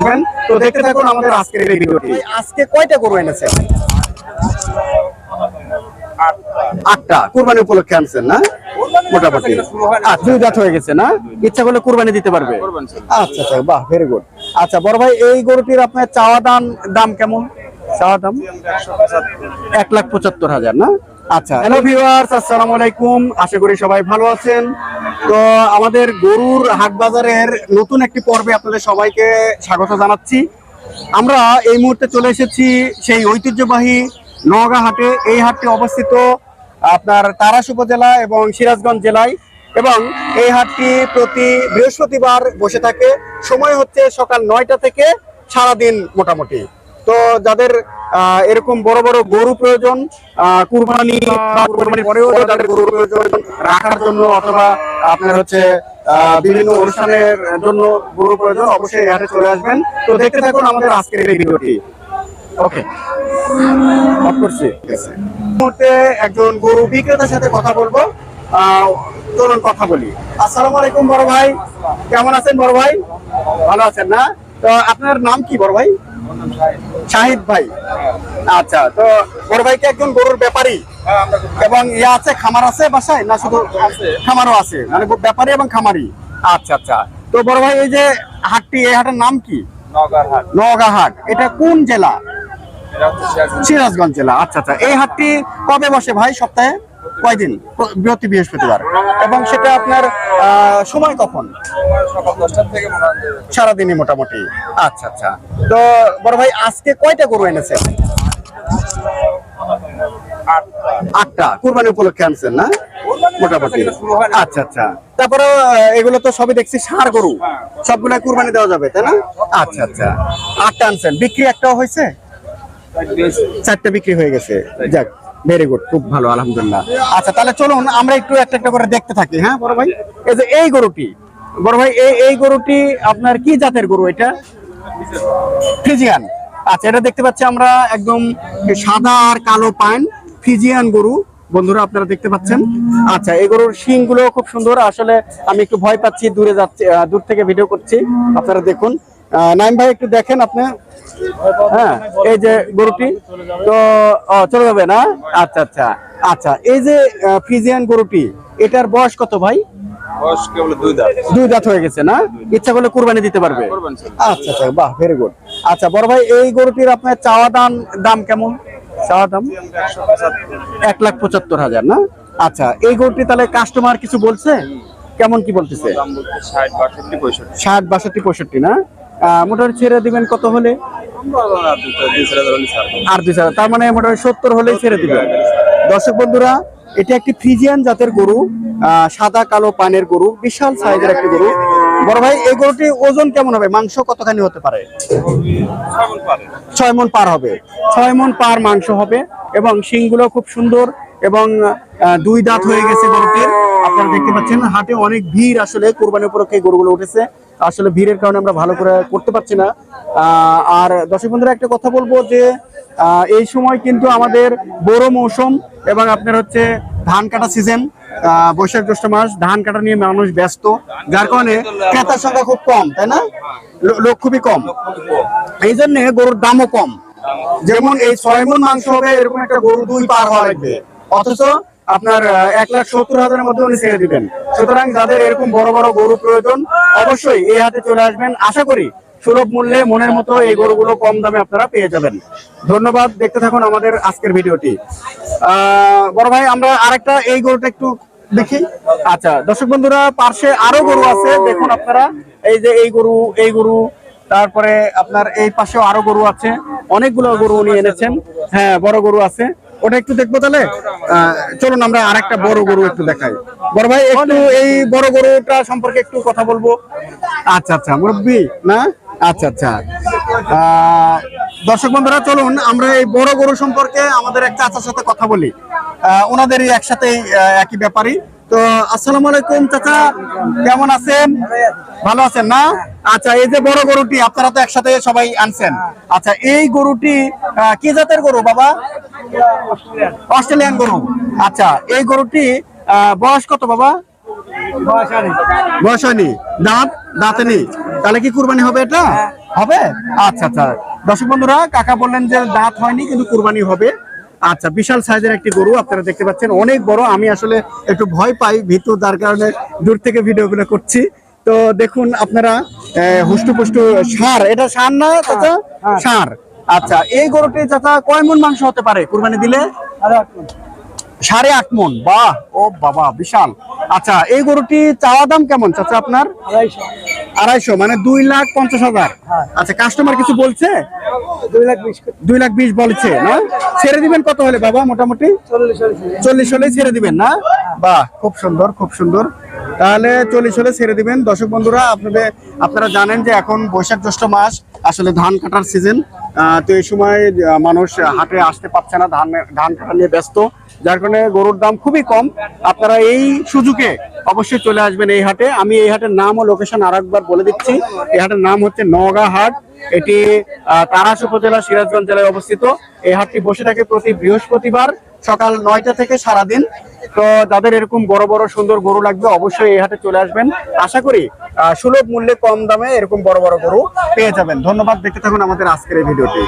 আসবেন। তো দেখতে থাকুন আমাদের আজকের এই ভিডিওটি। আজকে কয়টা গরু এনেছেন? আটটা। কুরবানি উপলক্ষে আনছেন না? মোটামুটি। দুই দাঁত হয়ে গেছে না? ইচ্ছা করলে কুরবানি দিতে পারবে। আচ্ছা আচ্ছা বাহ ভেরি গুড আচ্ছা বড় ভাই এই গরুটির আপনার চাওয়া দাম দাম কেমন? চাওয়া দাম? এক লাখ পঁচাত্তর হাজার না? আচ্ছা হ্যালো ভিউয়ার্স আসসালামু আলাইকুম। আশা করি সবাই ভালো আছেন। তো আমাদের গরুর হাট বাজারের নতুন একটি পর্বে আপনাদের সবাইকে স্বাগত জানাচ্ছি। আমরা এই মুহূর্তে চলে এসেছি সেই ঐতিহ্যবাহী নওগাঁ হাটে। এই হাটটি অবস্থিত আপনার তারাস উপজেলা এবং সিরাজগঞ্জ জেলায় এবং এই হাটটি প্রতি বৃহস্পতিবার বসে থাকে। সময় হচ্ছে সকাল নয়টা থেকে সারাদিন মোটামুটি। তো যাদের এরকম বড় বড় গরু প্রয়োজন কুরবানি কুরবানির পরেও যাদের গরু প্রয়োজন রাখার জন্য অথবা আপনার হচ্ছে বিভিন্ন অনুষ্ঠানের জন্য গরু প্রয়োজন অবশ্যই হাটে চলে আসবেন। তো দেখতে থাকুন আমাদের আজকের এই ভিডিওটি। ওকে অফ করছি মুহূর্তে একজন গরু বিক্রেতার সাথে কথা বলব। আহ, চলুন কথা বলি। আসসালামু আলাইকুম বড় ভাই। কেমন আছেন বড় ভাই? ভালো আছেন না? তো আপনার নাম কি বড় ভাই? শাহিদ ভাই। আচ্ছা তো বড় ভাই কি একজন গরুর ব্যাপারী। এবং ইয়ে আছে খামার আছে বাসায় না শুধু খামারও আছে? মানে ব্যাপারী এবং খামারি। আচ্ছা আচ্ছা। তো বড় ভাই এই যে হাটটি এই হাটের নাম কি? নওগাঁ হাট। এটা কোন জেলা? সিরাজগঞ্জ জেলা। আচ্ছা আচ্ছা। এই হাটটি কবে বসে ভাই সপ্তাহে? কয়দিন? প্রতি বৃহস্পতিবার। এবং সেটা আপনার সময় কখন? সারাদিনই মোটামুটি। আচ্ছা আচ্ছা। তো বড় ভাই, আজকে কয়টা গরু এনেছেন? আটটা। কুরবানি উপলক্ষে আনছেন না? মোটামুটি। আচ্ছা আচ্ছা। তারপরে এগুলো তো সবই দেখছি, সার গরু। সবগুলা কুরবানি দেওয়া যাবে, তাই না? আচ্ছা আচ্ছা। আটটা আনছেন। বিক্রি একটাও হয়েছে? চারটে বিক্রি হয়ে গেছে। যাক ভেরি গুড খুব ভালো, আলহামদুলিল্লাহ। আচ্ছা তাহলে চলুন, আমরা একটু একটা একটা করে দেখতে থাকি হ্যাঁ বড় ভাই? এই যে এই গরুটি, বড় ভাই, এই এই গরুটি আপনার কি জাতের গরু এটা? ফিজিয়ান আচ্ছা এটা দেখতে পাচ্ছি আমরা একদম সাদা আর কালো পান ফিজিয়ান গরু। বন্ধুরা, আপনারা দেখতে পাচ্ছেন। আচ্ছা এই গরুর শিংগুলো খুব সুন্দর। আসলে আমি একটু ভয় পাচ্ছি, দূরে যাচ্ছি দূর থেকে ভিডিও করছি। আপনারা দেখুন। নাইম ভাই একটু দেখেন আপনি। হ্যাঁ এই যে গরুটি। তো চলে যাবে না? আচ্ছা আচ্ছা আচ্ছা। এই যে ফিজিয়ান গরুটি এটার বয়স কত ভাই? দুই দাঁত। হয়ে গেছে না? ইচ্ছা করলে কুরবানি দিতে পারবে। আচ্ছা আচ্ছা বাহ ভেরি গুড আচ্ছা বড় ভাই এই গরুটির আপনার চাওয়া দাম দাম কেমন? চাওয়া দাম? এক লাখ পঁচাত্তর হাজার না? আচ্ছা এই গরুটি তাহলে কাস্টমার কিছু বলছে? কেমন কি বলতেছে? ষাট বাষট্টি পঁয়ষট্টি না? মোটামুটি ছেড়ে দিবেন কত হলে? আর দুই হাজার তার মানে মোটামুটি সত্তর হলেই ছেড়ে দিবেন। দর্শক বন্ধুরা এটি একটি ফ্রিজিয়ান জাতের গরু সাদা কালো পানের গরু বিশাল সাইজের একটি গরু। বড় ভাই এই গরুটি ওজন কেমন হবে? মাংস কতখানি হতে পারে? ছয় মন পার। হবে। ছয় মন পার মাংস হবে এবং শিংগুলো খুব সুন্দর এবং দুই দাঁত হয়ে গেছে গরুটির। আপনারা দেখতে পাচ্ছেন হাটে অনেক ভিড় আসলে কোরবানি উপলক্ষে গরুগুলো উঠেছে। আসলে ভিড়ের কারণে আমরা ভালো করে করতে পারছি না। আর দর্শক বন্ধুরা, একটা কথা বলব যে এই সময় কিন্তু আমাদের বড় মৌসুম এবং আপনার হচ্ছে ধান কাটা সিজন বৈশাখ জ্যৈষ্ঠ মাস, ধান কাটা নিয়ে মানুষ ব্যস্ত, যার কারণে ক্রেতার সংখ্যা খুব কম, তাই না? লোক খুবই কম। এই জন্য গরুর দামও কম। যেমন এই ছয় মন মাংস হবে, এরকম একটা গরু দুই পার হওয়া লাগবে। অথচ আপনার এক লাখ সত্তর হাজারের মধ্যে উনি ছেড়ে দিবেন। সুতরাং যাদের এরকম বড় বড় গরু প্রয়োজন অবশ্যই এই হাতে চলে আসবেন। আশা করি সুলভ মূল্যে মনের মতো এই গরুগুলো কম দামে আপনারা পেয়ে যাবেন। ধন্যবাদ। দেখতে থাকুন আমাদের আজকের ভিডিওটি। আহ, বড় ভাই আমরা আরেকটা এই গরুটা একটু দেখি। আচ্ছা দর্শক বন্ধুরা পার্শ্বে আরও গরু আছে। দেখুন আপনারা এই যে এই গরু এই গরু তারপরে আপনার এই পাশেও আরও গরু আছে। অনেকগুলো গরু উনি এনেছেন। হ্যাঁ বড় গরু আছে। ওটা একটু দেখব তাহলে? চলুন আমরা আরেকটা বড় গরু একটু দেখাই। বড় ভাই একটু এই বড় গরুটা সম্পর্কে একটু কথা বলব। আচ্ছা আচ্ছা মুরব্বী না? আচ্ছা আচ্ছা। দর্শক বন্ধুরা চলুন আমরা এই বড় গরু সম্পর্কে আমাদের এক চাচার সাথে কথা বলি। ওনাদেরই একসাথেই আহ, একই ব্যাপারই। তো আসসালামু আলাইকুম চাচা। কেমন আছেন? ভালো আছেন না? আচ্ছা এই যে বড় গরুটি, আপনারা তো একসাথে সবাই আনছেন। আচ্ছা এই গরুটি কি জাতের গরু বাবা? অস্ট্রেলিয়ান গরু। আচ্ছা এই গরুটি বয়স কত বাবা? বয়স হয়নি। দাঁত? দাঁতে নেই। তাহলে কি কুরবানি হবে এটা? হবে? আচ্ছা আচ্ছা। দর্শক বন্ধুরা, কাকা বললেন যে দাঁত হয়নি, কিন্তু কুরবানি হবে। আচ্ছা বিশাল সাইজের একটি গরু, আপনারা দেখতে পাচ্ছেন। অনেক বড়, আমি আসলে একটু ভয় পাই, ভীতু, যার কারণে দূর থেকে ভিডিওগুলো করছি। তো দেখুন, আপনারা হুষ্টু পুষ্টু সার। এটা সার না চাচা? সার। আচ্ছা এই গরুটি চাচা কয় মন মাংস হতে পারে? কুরবানি দিলে? সাড়ে আট মন। বাহ! ও বাবা বিশাল। আচ্ছা এই গরুটি চাওয়া দাম কেমন চাচা আপনার? আড়াইশো। মানে দুই লাখ পঞ্চাশ হাজার। আচ্ছা কাস্টমার কিছু বলছে? দুই লাখ বিশ। বলছে না? ছেড়ে দিবেন কত হলে বাবা মোটামুটি? চল্লিশ হলে ছেড়ে দিবেন। না? বাহ খুব সুন্দর খুব সুন্দর। তাহলে চল্লিশ হলে ছেড়ে দিবেন। দর্শক বন্ধুরা, আপনাদের আপনারা জানেন যে এখন বৈশাখ জ্যৈষ্ঠ মাস, আসলে ধান কাটার সিজন তো এই সময় মানুষ হাটে আসতে পারছে না, ধান ধান কাটা নিয়ে ব্যস্ত। যার কারণে গরুর দাম খুবই কম। আপনারা এই সুযোগে অবশ্যই চলে আসবেন এই হাটে। আমি এই হাটের নাম ও লোকেশন আর একবার বলে দিচ্ছি। এই হাটের নাম হচ্ছে নওগাঁ হাট। এটি তারাস উপজেলা সিরাজগঞ্জ জেলায় অবস্থিত। এই হাটটি বসে থাকে প্রতি বৃহস্পতিবার সকাল নয়টা থেকে সারাদিন। তো যাদের এরকম বড় বড় সুন্দর গরু লাগবে, অবশ্যই এই হাটে চলে আসবেন। আশা করি সুলভ মূল্যে কম দামে এরকম বড় বড় গরু পেয়ে যাবেন। ধন্যবাদ, দেখতে থাকুন আমাদের আজকের এই ভিডিওটি।